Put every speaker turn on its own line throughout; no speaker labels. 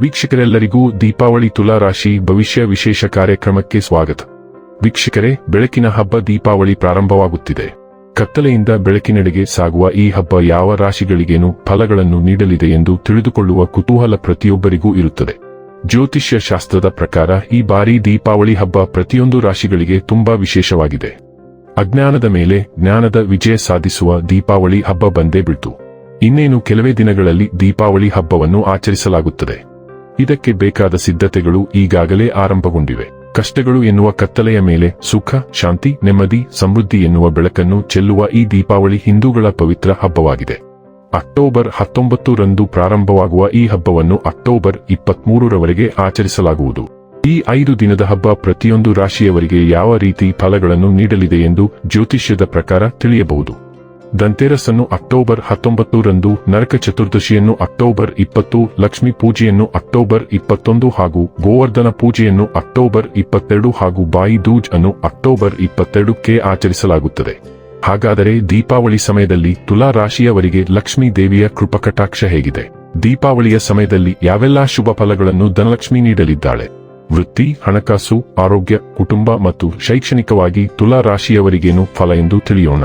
ವೀಕ್ಷಕರೆಲ್ಲರಿಗೂ ದೀಪಾವಳಿ ತುಲಾ ರಾಶಿ ಭವಿಷ್ಯ ವಿಶೇಷ ಕಾರ್ಯಕ್ರಮಕ್ಕೆ ಸ್ವಾಗತ. ವೀಕ್ಷಕರೇ, ಬೆಳಕಿನ ಹಬ್ಬ ದೀಪಾವಳಿ ಪ್ರಾರಂಭವಾಗುತ್ತಿದೆ. ಕತ್ತಲೆಯಿಂದ ಬೆಳಕಿನೆಡೆಗೆ ಸಾಗುವ ಈ ಹಬ್ಬ ಯಾವ ರಾಶಿಗಳಿಗೇನು ಫಲಗಳನ್ನು ನೀಡಲಿದೆ ಎಂದು ತಿಳಿದುಕೊಳ್ಳುವ ಕುತೂಹಲ ಪ್ರತಿಯೊಬ್ಬರಿಗೂ ಇರುತ್ತದೆ. ಜ್ಯೋತಿಷ್ಯ ಶಾಸ್ತ್ರದ ಪ್ರಕಾರ ಈ ಬಾರಿ ದೀಪಾವಳಿ ಹಬ್ಬ ಪ್ರತಿಯೊಂದು ರಾಶಿಗಳಿಗೆ ತುಂಬಾ ವಿಶೇಷವಾಗಿದೆ. ಅಜ್ಞಾನದ ಮೇಲೆ ಜ್ಞಾನದ ವಿಜಯ ಸಾಧಿಸುವ ದೀಪಾವಳಿ ಹಬ್ಬ ಬಂದೇ ಬಿಡ್ತು. ಇನ್ನೇನು ಕೆಲವೇ ದಿನಗಳಲ್ಲಿ ದೀಪಾವಳಿ ಹಬ್ಬವನ್ನು ಆಚರಿಸಲಾಗುತ್ತದೆ. ಇದಕ್ಕೆ ಬೇಕಾದ ಸಿದ್ಧತೆಗಳು ಈಗಾಗಲೇ ಆರಂಭಗೊಂಡಿವೆ. ಕಷ್ಟಗಳು ಎನ್ನುವ ಕತ್ತಲೆಯ ಮೇಲೆ ಸುಖ, ಶಾಂತಿ, ನೆಮ್ಮದಿ, ಸಮೃದ್ಧಿ ಎನ್ನುವ ಬೆಳಕನ್ನು ಚೆಲ್ಲುವ ಈ ದೀಪಾವಳಿ ಹಿಂದೂಗಳ ಪವಿತ್ರ ಹಬ್ಬವಾಗಿದೆ. ಅಕ್ಟೋಬರ್ ಹತ್ತೊಂಬತ್ತು ರಂದು ಪ್ರಾರಂಭವಾಗುವ ಈ ಹಬ್ಬವನ್ನು ಅಕ್ಟೋಬರ್ ಇಪ್ಪತ್ಮೂರರವರೆಗೆ ಆಚರಿಸಲಾಗುವುದು. ಈ ಐದು ದಿನದ ಹಬ್ಬ ಪ್ರತಿಯೊಂದು ರಾಶಿಯವರಿಗೆ ಯಾವ ರೀತಿ ಫಲಗಳನ್ನು ನೀಡಲಿದೆ ಎಂದು ಜ್ಯೋತಿಷ್ಯದ ಪ್ರಕಾರ ತಿಳಿಯಬಹುದು. ದಂತೇರಸ್ಸನ್ನು ಅಕ್ಟೋಬರ್ ಹತ್ತೊಂಬತ್ತು ರಂದು ನರಕ ಚತುರ್ದಶಿಯನ್ನು ಅಕ್ಟೋಬರ್ ಇಪ್ಪತ್ತು, ಲಕ್ಷ್ಮಿ ಪೂಜೆಯನ್ನು ಅಕ್ಟೋಬರ್ ಇಪ್ಪತ್ತೊಂದು ಹಾಗೂ ಗೋವರ್ಧನ ಪೂಜೆಯನ್ನು ಅಕ್ಟೋಬರ್ ಇಪ್ಪತ್ತೆರಡು ಹಾಗೂ ಬಾಯಿ ದೂಜ್ ಅನ್ನು ಅಕ್ಟೋಬರ್ ಇಪ್ಪತ್ತೆರಡಕ್ಕೆ ಆಚರಿಸಲಾಗುತ್ತದೆ. ಹಾಗಾದರೆ ದೀಪಾವಳಿ ಸಮಯದಲ್ಲಿ ತುಲಾ ರಾಶಿಯವರಿಗೆ ಲಕ್ಷ್ಮೀ ದೇವಿಯ ಕೃಪಕಟಾಕ್ಷ ಹೇಗಿದೆ. ದೀಪಾವಳಿಯ ಸಮಯದಲ್ಲಿ ಯಾವೆಲ್ಲಾ ಶುಭ ಫಲಗಳನ್ನು ಧನಲಕ್ಷ್ಮಿ ನೀಡಲಿದ್ದಾಳೆ? ವೃತ್ತಿ, ಹಣಕಾಸು, ಆರೋಗ್ಯ, ಕುಟುಂಬ ಮತ್ತು ಶೈಕ್ಷಣಿಕವಾಗಿ ತುಲಾ ರಾಶಿಯವರಿಗೇನು ಫಲ ಎಂದು ತಿಳಿಯೋಣ.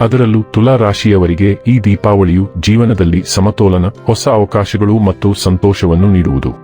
ಅದರಲ್ಲೂ ತುಲಾ ರಾಶಿಯವರಿಗೆ ಈ ದೀಪಾವಳಿಯು ಜೀವನದಲ್ಲಿ ಸಮತೋಲನ, ಹೊಸ ಅವಕಾಶಗಳು ಮತ್ತು ಸಂತೋಷವನ್ನು ನೀಡುವುದು.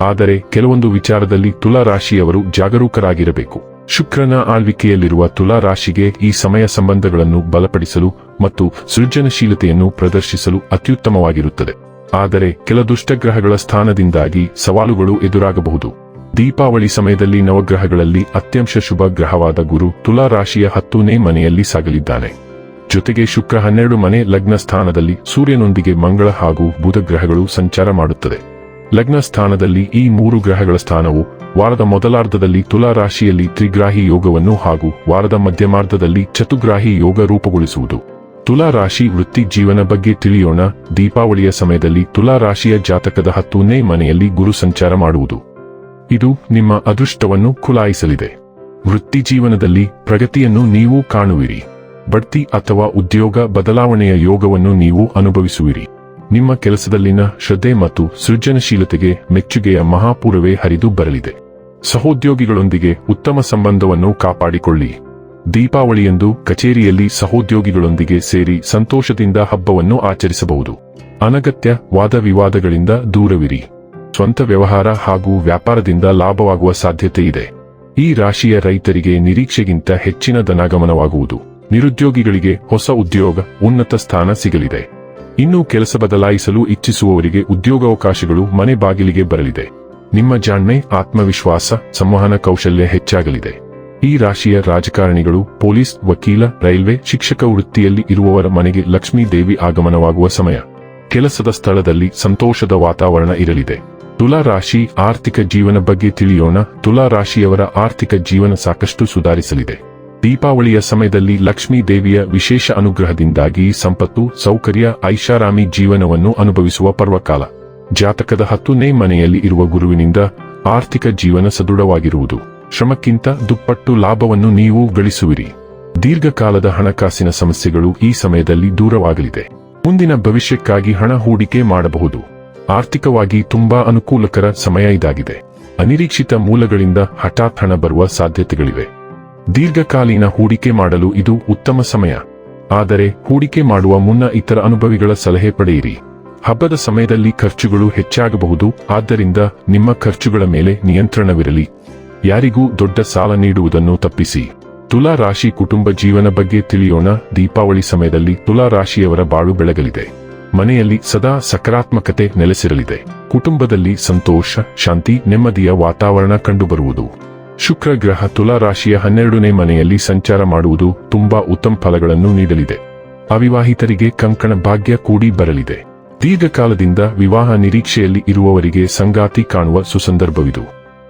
ಆದರೆ ಕೆಲವೊಂದು ವಿಚಾರದಲ್ಲಿ ತುಲಾ ರಾಶಿಯವರು ಜಾಗರೂಕರಾಗಿರಬೇಕು. ಶುಕ್ರನ ಆಳ್ವಿಕೆಯಲ್ಲಿರುವ ತುಲಾ ರಾಶಿಗೆ ಈ ಸಮಯ ಸಂಬಂಧಗಳನ್ನು ಬಲಪಡಿಸಲು ಮತ್ತು ಸೃಜನಶೀಲತೆಯನ್ನು ಪ್ರದರ್ಶಿಸಲು ಅತ್ಯುತ್ತಮವಾಗಿರುತ್ತದೆ. ಆದರೆ ಕೆಲ ದುಷ್ಟಗ್ರಹಗಳ ಸ್ಥಾನದಿಂದಾಗಿ ಸವಾಲುಗಳು ಎದುರಾಗಬಹುದು. ದೀಪಾವಳಿ ಸಮಯದಲ್ಲಿ ನವಗ್ರಹಗಳಲ್ಲಿ ಅತ್ಯಂಶ ಶುಭ ಗ್ರಹವಾದ ಗುರು ತುಲಾ ರಾಶಿಯ ಹತ್ತನೇ ಮನೆಯಲ್ಲಿ ಸಾಗಲಿದ್ದಾನೆ. ಜೊತೆಗೆ ಶುಕ್ರ ಹನ್ನೆರಡು ಮನೆ ಲಗ್ನ ಸ್ಥಾನದಲ್ಲಿ ಸೂರ್ಯನೊಂದಿಗೆ ಮಂಗಳ ಹಾಗೂ ಬುಧ ಗ್ರಹಗಳು ಸಂಚಾರ ಮಾಡುತ್ತದೆ. ಲಗ್ನ ಸ್ಥಾನದಲ್ಲಿ ಈ ಮೂರು ಗ್ರಹಗಳ ಸ್ಥಾನವು ವಾರದ ಮೊದಲಾರ್ಧದಲ್ಲಿ ತುಲಾ ರಾಶಿಯಲ್ಲಿ ತ್ರಿಗ್ರಾಹಿ ಯೋಗವನ್ನು ಹಾಗೂ ವಾರದ ಮಧ್ಯಮಾರ್ಧದಲ್ಲಿ ಚತುಗ್ರಾಹಿ ಯೋಗ ರೂಪುಗೊಳಿಸುವುದು. ತುಲಾ ರಾಶಿ ವೃತ್ತಿ ಜೀವನ ಬಗ್ಗೆ ತಿಳಿಯೋಣ. ದೀಪಾವಳಿಯ ಸಮಯದಲ್ಲಿ ತುಲಾ ರಾಶಿಯ ಜಾತಕದ ಹತ್ತನೇ ಮನೆಯಲ್ಲಿ ಗುರು ಸಂಚಾರ ಮಾಡುವುದು. ಇದು ನಿಮ್ಮ ಅದೃಷ್ಟವನ್ನು ಖುಲಾಯಿಸಲಿದೆ. ವೃತ್ತಿ ಜೀವನದಲ್ಲಿ ಪ್ರಗತಿಯನ್ನು ನೀವು ಕಾಣುವಿರಿ. ಬಡ್ತಿ ಅಥವಾ ಉದ್ಯೋಗ ಬದಲಾವಣೆಯ ಯೋಗವನ್ನು ನೀವು ಅನುಭವಿಸುವಿರಿ. ನಿಮ್ಮ ಕೆಲಸದಲ್ಲಿನ ಶ್ರದ್ಧೆ ಮತ್ತು ಸೃಜನಶೀಲತೆಗೆ ಮೆಚ್ಚುಗೆಯ ಮಹಾಪೂರವೇ ಹರಿದು ಬರಲಿದೆ. ಸಹೋದ್ಯೋಗಿಗಳೊಂದಿಗೆ ಉತ್ತಮ ಸಂಬಂಧವನ್ನು ಕಾಪಾಡಿಕೊಳ್ಳಿ. ದೀಪಾವಳಿಯಂದು ಕಚೇರಿಯಲ್ಲಿ ಸಹೋದ್ಯೋಗಿಗಳೊಂದಿಗೆ ಸೇರಿ ಸಂತೋಷದಿಂದ ಹಬ್ಬವನ್ನು ಆಚರಿಸಬಹುದು. ಅನಗತ್ಯ ವಾದವಿವಾದಗಳಿಂದ ದೂರವಿರಿ. ಸ್ವಂತ ವ್ಯವಹಾರ ಹಾಗೂ ವ್ಯಾಪಾರದಿಂದ ಲಾಭವಾಗುವ ಸಾಧ್ಯತೆ ಇದೆ ಈ ರಾಶಿಯ ರೈತರಿಗೆ ನಿರೀಕ್ಷೆಗಿಂತ ಹೆಚ್ಚಿನ ಧನಾಗಮನವಾಗುವುದು. ನಿರುದ್ಯೋಗಿಗಳಿಗೆ ಹೊಸ ಉದ್ಯೋಗ, ಉನ್ನತ ಸ್ಥಾನ ಸಿಗಲಿದೆ. ಇನ್ನೂ ಕೆಲಸ ಬದಲಾಯಿಸಲು ಇಚ್ಛಿಸುವವರಿಗೆ ಉದ್ಯೋಗಾವಕಾಶಗಳು ಮನೆ ಬಾಗಿಲಿಗೆ ಬರಲಿದೆ. ನಿಮ್ಮ ಜಾಣ್ಮೆ, ಆತ್ಮವಿಶ್ವಾಸ, ಸಂವಹನ ಕೌಶಲ್ಯ ಹೆಚ್ಚಾಗಲಿದೆ. ಈ ರಾಶಿಯ ರಾಜಕಾರಣಿಗಳು, ಪೊಲೀಸ್, ವಕೀಲ, ರೈಲ್ವೆ, ಶಿಕ್ಷಕ ವೃತ್ತಿಯಲ್ಲಿ ಇರುವವರ ಮನೆಗೆ ಲಕ್ಷ್ಮೀ ದೇವಿ ಆಗಮನವಾಗುವ ಸಮಯ. ಕೆಲಸದ ಸ್ಥಳದಲ್ಲಿ ಸಂತೋಷದ ವಾತಾವರಣ ಇರಲಿದೆ. ತುಲಾ ರಾಶಿ ಆರ್ಥಿಕ ಜೀವನ ಬಗ್ಗೆ ತಿಳಿಯೋಣ. ತುಲಾ ರಾಶಿಯವರ ಆರ್ಥಿಕ ಜೀವನ ಸಾಕಷ್ಟು ಸುಧಾರಿಸಲಿದೆ. ದೀಪಾವಳಿಯ ಸಮಯದಲ್ಲಿ ಲಕ್ಷ್ಮೀ ದೇವಿಯ ವಿಶೇಷ ಅನುಗ್ರಹದಿಂದಾಗಿ ಸಂಪತ್ತು, ಸೌಕರ್ಯ, ಐಷಾರಾಮಿ ಜೀವನವನ್ನು ಅನುಭವಿಸುವ ಪರ್ವಕಾಲ. ಜಾತಕದ ಹತ್ತನೇ ಮನೆಯಲ್ಲಿ ಇರುವ ಗುರುವಿನಿಂದ ಆರ್ಥಿಕ ಜೀವನ ಸದೃಢವಾಗಿರುವುದು. ಶ್ರಮಕ್ಕಿಂತ ದುಪ್ಪಟ್ಟು ಲಾಭವನ್ನು ನೀವು ಗಳಿಸುವಿರಿ. ದೀರ್ಘಕಾಲದ ಹಣಕಾಸಿನ ಸಮಸ್ಯೆಗಳು ಈ ಸಮಯದಲ್ಲಿ ದೂರವಾಗಲಿದೆ. ಮುಂದಿನ ಭವಿಷ್ಯಕ್ಕಾಗಿ ಹಣ ಹೂಡಿಕೆ ಮಾಡಬಹುದು. ಆರ್ಥಿಕವಾಗಿ ತುಂಬಾ ಅನುಕೂಲಕರ ಸಮಯ ಇದಾಗಿದೆ. ಅನಿರೀಕ್ಷಿತ ಮೂಲಗಳಿಂದ ಹಠಾತ್ ಹಣ ಬರುವ ಸಾಧ್ಯತೆಗಳಿವೆ. ದೀರ್ಘಕಾಲೀನ ಹೂಡಿಕೆ ಮಾಡಲು ಇದು ಉತ್ತಮ ಸಮಯ. ಆದರೆ, ಹೂಡಿಕೆ ಮಾಡುವ ಮುನ್ನ ಇತರ ಅನುಭವಿಗಳ ಸಲಹೆ ಪಡೆಯಿರಿ. ಹಬ್ಬದ ಸಮಯದಲ್ಲಿ ಖರ್ಚುಗಳು ಹೆಚ್ಚಾಗಬಹುದು, ಆದ್ದರಿಂದ ನಿಮ್ಮ ಖರ್ಚುಗಳ ಮೇಲೆ ನಿಯಂತ್ರಣವಿರಲಿ. ಯಾರಿಗೂ ದೊಡ್ಡ ಸಾಲ ನೀಡುವುದನ್ನು ತಪ್ಪಿಸಿ. ತುಲಾ ರಾಶಿ ಕುಟುಂಬ ಜೀವನ ಬಗ್ಗೆ ತಿಳಿಯೋಣ, ದೀಪಾವಳಿ ಸಮಯದಲ್ಲಿ ತುಲಾ ರಾಶಿಯವರ ಬಾಳು ಬೆಳಗಲಿದೆ. ಮನೆಯಲ್ಲಿ ಸದಾ ಸಕಾರಾತ್ಮಕತೆ ನೆಲೆಸಿರಲಿದೆ. ಕುಟುಂಬದಲ್ಲಿ ಸಂತೋಷ, ಶಾಂತಿ, ನೆಮ್ಮದಿಯ ವಾತಾವರಣ ಕಂಡುಬರುವುದು. ಶುಕ್ರ ಗ್ರಹ ತುಲಾ ರಾಶಿಯ ಹನ್ನೆರಡನೇ ಮನೆಯಲ್ಲಿ ಸಂಚಾರ ಮಾಡುವುದು ತುಂಬಾ ಉತ್ತಮ ಫಲಗಳನ್ನು ನೀಡಲಿದೆ. ಅವಿವಾಹಿತರಿಗೆ ಕಂಕಣ ಭಾಗ್ಯ ಕೂಡಿ ಬರಲಿದೆ. ದೀರ್ಘಕಾಲದಿಂದ ವಿವಾಹ ನಿರೀಕ್ಷೆಯಲ್ಲಿ ಇರುವವರಿಗೆ ಸಂಗಾತಿ ಕಾಣುವ ಸುಸಂದರ್ಭವಿದು.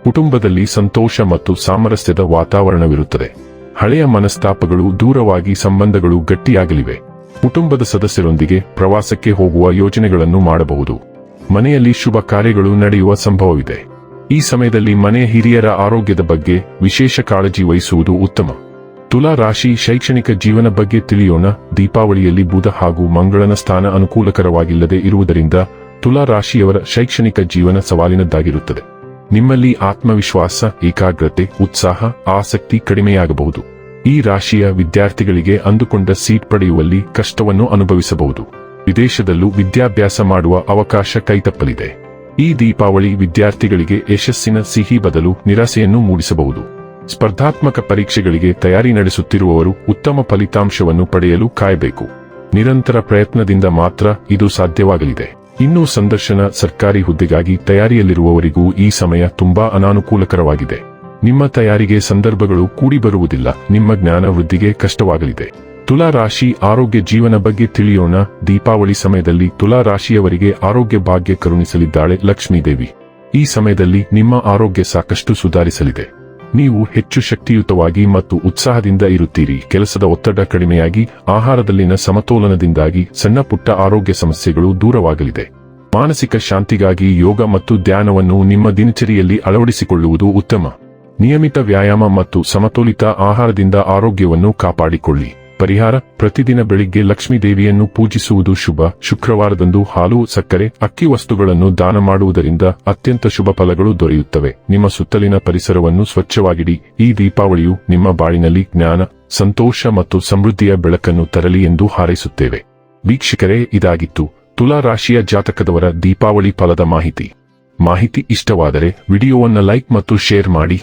ಕುಟುಂಬದಲ್ಲಿ ಸಂತೋಷ ಮತ್ತು ಸಾಮರಸ್ಯದ ವಾತಾವರಣವಿರುತ್ತದೆ. ಹಳೆಯ ಮನಸ್ತಾಪಗಳು, ದೂರವಾಗಿ ಸಂಬಂಧಗಳು ಗಟ್ಟಿಯಾಗಲಿವೆ. ಕುಟುಂಬದ ಸದಸ್ಯರೊಂದಿಗೆ ಪ್ರವಾಸಕ್ಕೆ ಹೋಗುವ ಯೋಜನೆಗಳನ್ನು ಮಾಡಬಹುದು. ಮನೆಯಲ್ಲಿ ಶುಭ ಕಾರ್ಯಗಳು ನಡೆಯುವ ಸಂಭವವಿದೆ. ಈ ಸಮಯದಲ್ಲಿ ಮನೆಯ ಹಿರಿಯರ ಆರೋಗ್ಯದ ಬಗ್ಗೆ ವಿಶೇಷ ಕಾಳಜಿ ವಹಿಸುವುದು ಉತ್ತಮ. ತುಲಾ ರಾಶಿ ಶೈಕ್ಷಣಿಕ ಜೀವನ ಬಗ್ಗೆ ತಿಳಿಯೋಣ. ದೀಪಾವಳಿಯಲ್ಲಿ ಬುಧ ಹಾಗೂ ಮಂಗಳನ ಸ್ಥಾನ ಅನುಕೂಲಕರವಾಗಿಲ್ಲದೆ ಇರುವುದರಿಂದ ತುಲಾ ರಾಶಿಯವರ ಶೈಕ್ಷಣಿಕ ಜೀವನ ಸವಾಲಿನದ್ದಾಗಿರುತ್ತದೆ. ನಿಮ್ಮಲ್ಲಿ ಆತ್ಮವಿಶ್ವಾಸ, ಏಕಾಗ್ರತೆ, ಉತ್ಸಾಹ, ಆಸಕ್ತಿ ಕಡಿಮೆಯಾಗಬಹುದು. ಈ ರಾಶಿಯ ವಿದ್ಯಾರ್ಥಿಗಳಿಗೆ ಅಂದುಕೊಂಡ ಸೀಟ್ ಪಡೆಯುವಲ್ಲಿ ಕಷ್ಟವನ್ನು ಅನುಭವಿಸಬಹುದು. ವಿದೇಶದಲ್ಲೂ ವಿದ್ಯಾಭ್ಯಾಸ ಮಾಡುವ ಅವಕಾಶ ಕೈತಪ್ಪಲಿದೆ. ಈ ದೀಪಾವಳಿ ವಿದ್ಯಾರ್ಥಿಗಳಿಗೆ ಯಶಸ್ಸಿನ ಸಿಹಿ ಬದಲು ನಿರಾಸೆಯನ್ನು ಮೂಡಿಸಬಹುದು. ಸ್ಪರ್ಧಾತ್ಮಕ ಪರೀಕ್ಷೆಗಳಿಗೆ ತಯಾರಿ ನಡೆಸುತ್ತಿರುವವರು ಉತ್ತಮ ಫಲಿತಾಂಶವನ್ನು ಪಡೆಯಲು ಕಾಯಬೇಕು. ನಿರಂತರ ಪ್ರಯತ್ನದಿಂದ ಮಾತ್ರ ಇದು ಸಾಧ್ಯವಾಗಲಿದೆ. ಇನ್ನು ಸಂದರ್ಶನ ಸರ್ಕಾರಿ ಹುದ್ದೆಗಾಗಿ ತಯಾರಿಯಲ್ಲಿರುವವರಿಗೂ ಈ ಸಮಯ ತುಂಬಾ ಅನಾನುಕೂಲಕರವಾಗಿದೆ. ನಿಮ್ಮ ತಯಾರಿಗೆ ಸಂದರ್ಭಗಳು ಕೂಡಿಬರುವುದಿಲ್ಲ. ನಿಮ್ಮ ಜ್ಞಾನ ವೃದ್ಧಿಗೆ ಕಷ್ಟವಾಗಲಿದೆ. ತುಲಾ ರಾಶಿ ಆರೋಗ್ಯ ಜೀವನ ಬಗ್ಗೆ ತಿಳಿಯೋಣ. ದೀಪಾವಳಿ ಸಮಯದಲ್ಲಿ ತುಲಾ ರಾಶಿಯವರಿಗೆ ಆರೋಗ್ಯ ಭಾಗ್ಯ ಕರುಣಿಸಲಿದ್ದಾಳೆ ಲಕ್ಷ್ಮೀದೇವಿ. ಈ ಸಮಯದಲ್ಲಿ ನಿಮ್ಮ ಆರೋಗ್ಯ ಸಾಕಷ್ಟು ಸುಧಾರಿಸಲಿದೆ. ನೀವು ಹೆಚ್ಚು ಶಕ್ತಿಯುತವಾಗಿ ಮತ್ತು ಉತ್ಸಾಹದಿಂದ ಇರುತ್ತೀರಿ. ಕೆಲಸದ ಒತ್ತಡ ಕಡಿಮೆಯಾಗಿ, ಆಹಾರದಲ್ಲಿನ ಸಮತೋಲನದಿಂದಾಗಿ ಸಣ್ಣ ಪುಟ್ಟ ಆರೋಗ್ಯ ಸಮಸ್ಯೆಗಳು ದೂರವಾಗಲಿದೆ. ಮಾನಸಿಕ ಶಾಂತಿಗಾಗಿ ಯೋಗ ಮತ್ತು ಧ್ಯಾನವನ್ನು ನಿಮ್ಮ ದಿನಚರಿಯಲ್ಲಿ ಅಳವಡಿಸಿಕೊಳ್ಳುವುದು ಉತ್ತಮ. ನಿಯಮಿತ ವ್ಯಾಯಾಮ ಮತ್ತು ಸಮತೋಲಿತ ಆಹಾರದಿಂದ ಆರೋಗ್ಯವನ್ನು ಕಾಪಾಡಿಕೊಳ್ಳಿ. ಪರಿಹಾರ. ಪ್ರತಿದಿನ ಬೆಳಿಗ್ಗೆ ಲಕ್ಷ್ಮೀ ದೇವಿಯನ್ನು ಪೂಜಿಸುವುದು ಶುಭ. ಶುಕ್ರವಾರದಂದು ಹಾಲು, ಸಕ್ಕರೆ, ಅಕ್ಕಿ ವಸ್ತುಗಳನ್ನು ದಾನ ಮಾಡುವುದರಿಂದ ಅತ್ಯಂತ ಶುಭ ಫಲಗಳು ದೊರೆಯುತ್ತವೆ. ನಿಮ್ಮ ಸುತ್ತಲಿನ ಪರಿಸರವನ್ನು ಸ್ವಚ್ಛವಾಗಿಡಿ. ಈ ದೀಪಾವಳಿಯು ನಿಮ್ಮ ಬಾಳಿನಲ್ಲಿ ಜ್ಞಾನ, ಸಂತೋಷ ಮತ್ತು ಸಮೃದ್ಧಿಯ ಬೆಳಕನ್ನು ತರಲಿ ಎಂದು ಹಾರೈಸುತ್ತೇವೆ. ವೀಕ್ಷಕರೇ, ಇದಾಗಿತ್ತು ತುಲಾ ರಾಶಿಯ ಜಾತಕದವರ ದೀಪಾವಳಿ ಫಲದ ಮಾಹಿತಿ. ಮಾಹಿತಿ ಇಷ್ಟವಾದರೆ ವಿಡಿಯೋವನ್ನು ಲೈಕ್ ಮತ್ತು ಶೇರ್ ಮಾಡಿ.